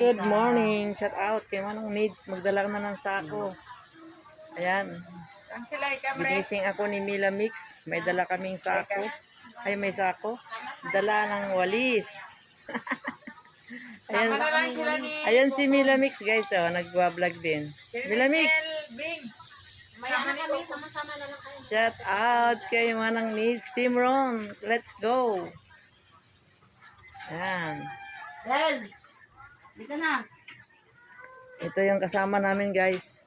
Good morning. Shout out kay Manong Needs. Magdala na ng sako. Ayan. Ang sila. Ginising ako ni Mila Mix. May dala kaming sako. Ay, may sako. Dala ng walis. Ayan, ayan si Mila Mix guys. Oh, nagwa-vlog din. Mila Mix. Bing. Maya na kami, sama-sama na lang kayo. Shout out kay Manang Needs. Team Ron. Let's go. Ayan. Del! Di ka na. Ito yung kasama namin guys.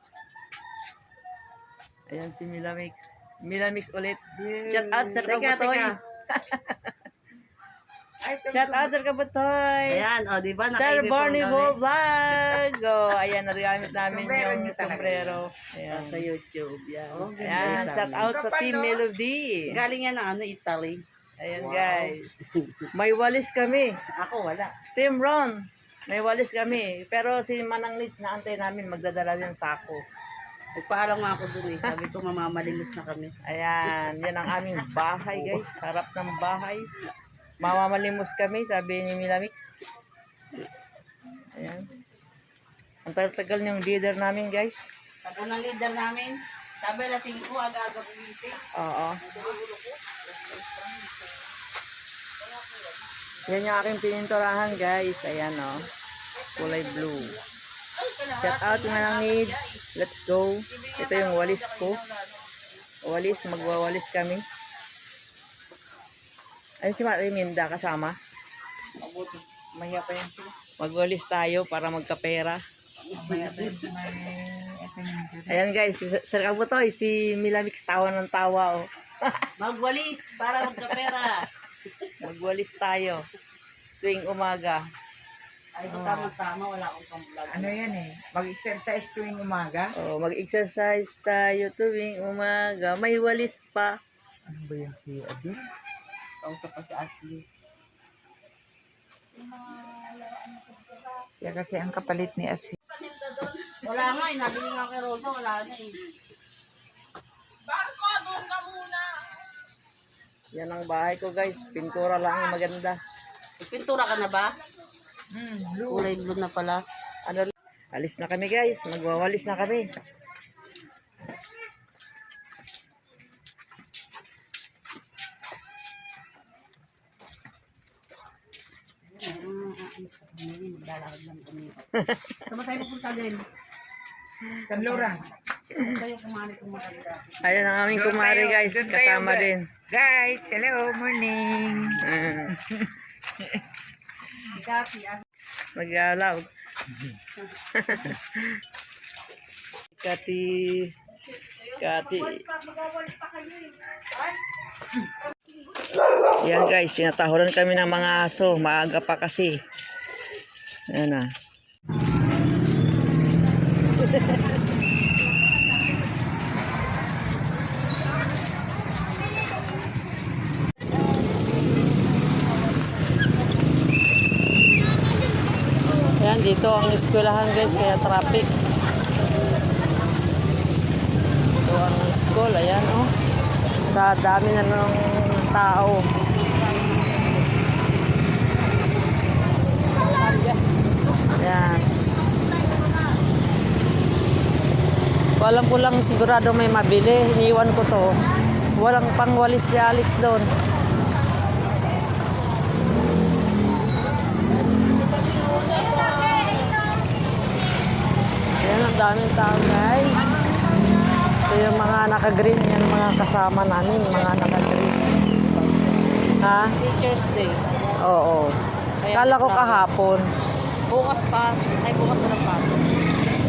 Ayan si Mila Mix. Mila Mix ulit. Shout out sa Teka, Kabutoy. Shout out sa Kabutoy. Ayan, o, di ba? Sir Barney Vlog. Oh, ayan, nagamit namin yung sombrero. Ayan. Sa YouTube, yan. Ayan, shout out sa Team Melody. Galing yan ng ano, Italy. Ayan guys. May walis kami. Ako, wala. Team Ron. May walis kami. Pero si Manang Liz na antay namin magdadala yung sako. Nagpaalam nga ako dun eh. Sabi ko, mamamalimos na kami. Ayan, yan ang aming bahay guys. Harap ng bahay. Mamamalimos kami, sabi ni Milamix. Ayan. Ang tagal ng leader namin guys. Sabi ng leader namin, sabi na 5, aga-aga bumising. Oo. Yan yung aking pininturahan guys. Ayan o. Oh. Kulay blue. Shout out yung mga needs. Let's go. Ito yung walis ko. Walis, magwawalis kami. Ayun si Mariminda kasama. Mabuti. Maya pa yan sila. Magwalis tayo para magkapera. Ayan guys, si Sir Kabutoy, si Milamix tawa ng tawa oh. Magwalis para magkapera. Magwalis tayo tuwing umaga. Ay, ito tama-tama, wala akong pang-vlog. Ano yan eh. Mag-exercise tuwing umaga. Oh, mag-exercise tayo tuwing umaga. May walis pa. Ano ba yan si Adil? Kausap pa si Ashley. Siya kasi ang kapalit ni Ashley. Wala nga, eh. Nabili nga kay Rosa, wala na eh. Yan ang bahay ko guys. Pintura lang yung maganda. Pintura ka na ba? Hmm, blue. Kulay blue na pala. Ano, alis na kami guys. Magwawalis na kami. Ba tayo pupunta din? Kanlurang. Ayan ang aming kumari guys. Kasama din. Guys, hello, morning. Mm. Kati, ah. Kati. Yan guys, sinatahuran kami ng mga aso. Maaga pa kasi. Ayan na. Ayan, dito ang eskwelahan guys, kaya traffic. Ito ang school, ayan oh. Sa dami na ng tao. Ayan. Alam ko lang sigurado may mabili. Iniwan ko to. Walang pangwalis si Alex doon. Daming tao guys. Ito yung mga naka-green. Yan mga kasama namin, mga naka-green. Ha? Teacher's Day. Oo. Kala ko kahapon. Bukas pa. Ay, bukas na lang pa.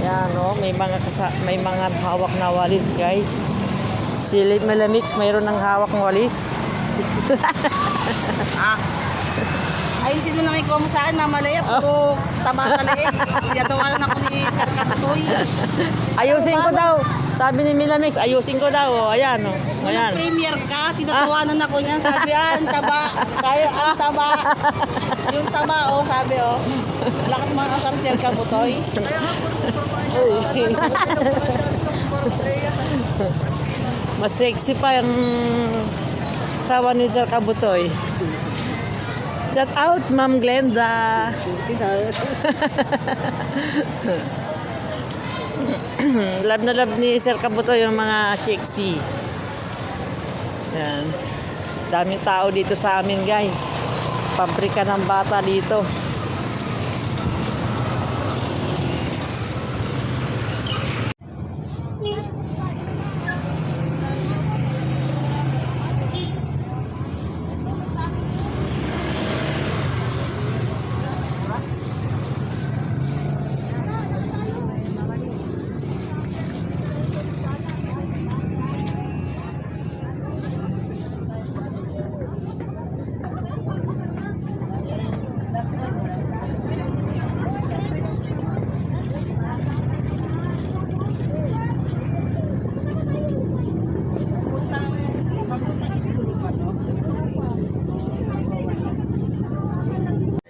Ayan, oh, may mga kasa may mga hawak na walis, guys. Si Melamix mayroon ng hawak na walis. Ayusin mo na may kuha mo sa akin, mamalaya. Puro taba sa leeg. Yatawalan ako ni Sir Katutoy. Ayusin ko daw. Sabi ni Melamix, ayusin ko daw. Oh, ayan, oh. Ayan. Walang premier ka, tinatawanan ako niyan. Sabi, ah, ang taba. Tayo, ang taba. Yung taba, oh, sabi, oh. Lakas mga kasar Sir Katutoy. Mas sexy pa yung sawa ni Sir Kabutoy. Shout out, Ma'am Glenda. love na love ni Sir Kabuto yung mga sexy. Yan. Daming tao dito sa amin, guys. Pabrika ng bata dito.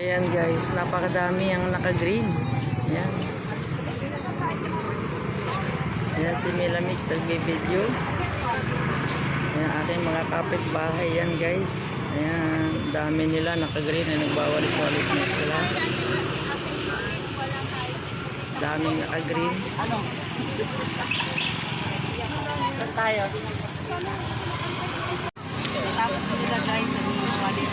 Ayan guys, napakadami ang naka-green. Ayan. Ayan si Milamix nagbibideo. Ayan ating mga kapitbahay yan guys. Ayan, dami nila naka-green na nagbawalis-walis na sila. Daming naka-green. Saan tayo? Tapos nila guys, nagwawalis.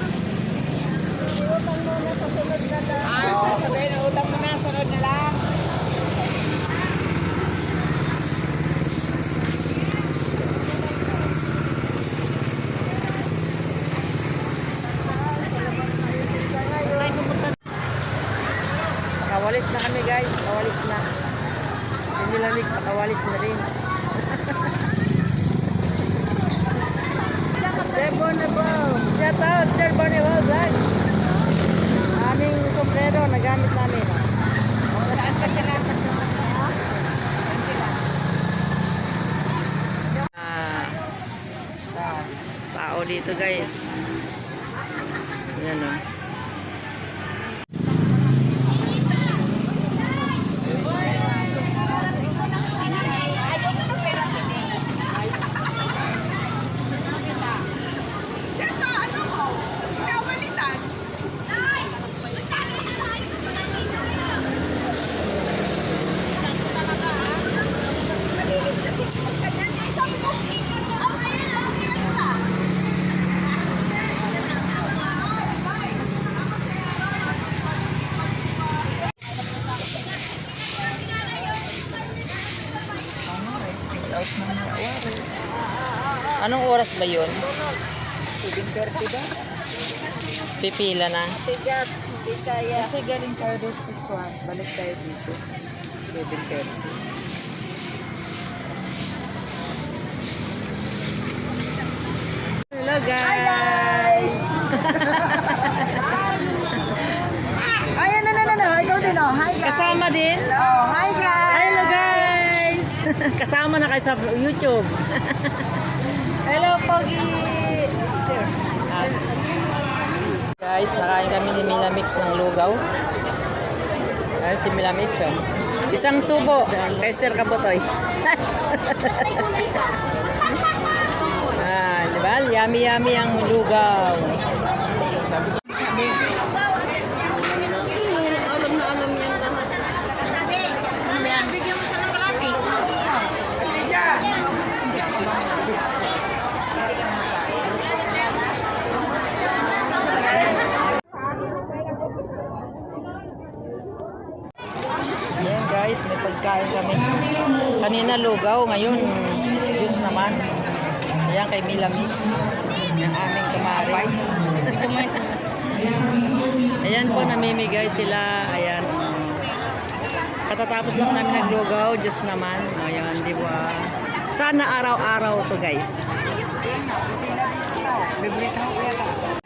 Sabihin, utang mo na, sunod na lang. Nakawalis na kami guys. Nakawalis na. Si Milamix, nakawalis na rin. Sir Bonneville. Shout out, Sir Bonneville Vlogs. Aming sombrero, nagamit namin. Saan pa sila? Ah, tao dito guys. Yan o. Anong oras ba yun? 7.30 ba? Pipila na. Tigat, hindi kaya. Kasi galing tayo doon sa Swan. Balik tayo dito. 7.30. Hello guys! Ay, ano, ano, ano, ikaw din, oh. Hi, guys. Kasama din? Oh, hi, guys. Hello guys! Kasama na kayo sa YouTube. Hello, Pogi. Guys, nakain kami ni Milamix ng lugaw. Ayun si Milamix oh. Isang subo kay Sir Kabutoy. ah, di ba? Yummy yummy ang lugaw. Alam na alam yan lahat. Ayan guys, may pagkain kami. Kanina lugaw, ngayon juice naman. Ayan kay Milamix. Ang aming kumari. Ayan po, namimigay sila. Ayan. Katatapos lang namin naglugaw, juice naman. Ayan, di ba? Sana araw-araw to guys. Libre tayo kaya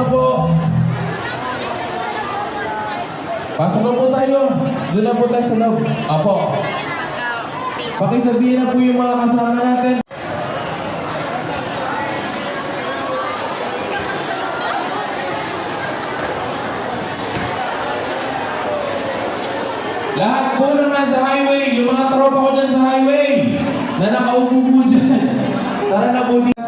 na po. Pasok na po tayo. Doon na po tayo sa loob. Apo. Pakisabihin na po yung mga kasama natin. Lahat po na nasa highway, yung mga tropa ko dyan sa highway, na nakaupo po dyan. Tara na po dito.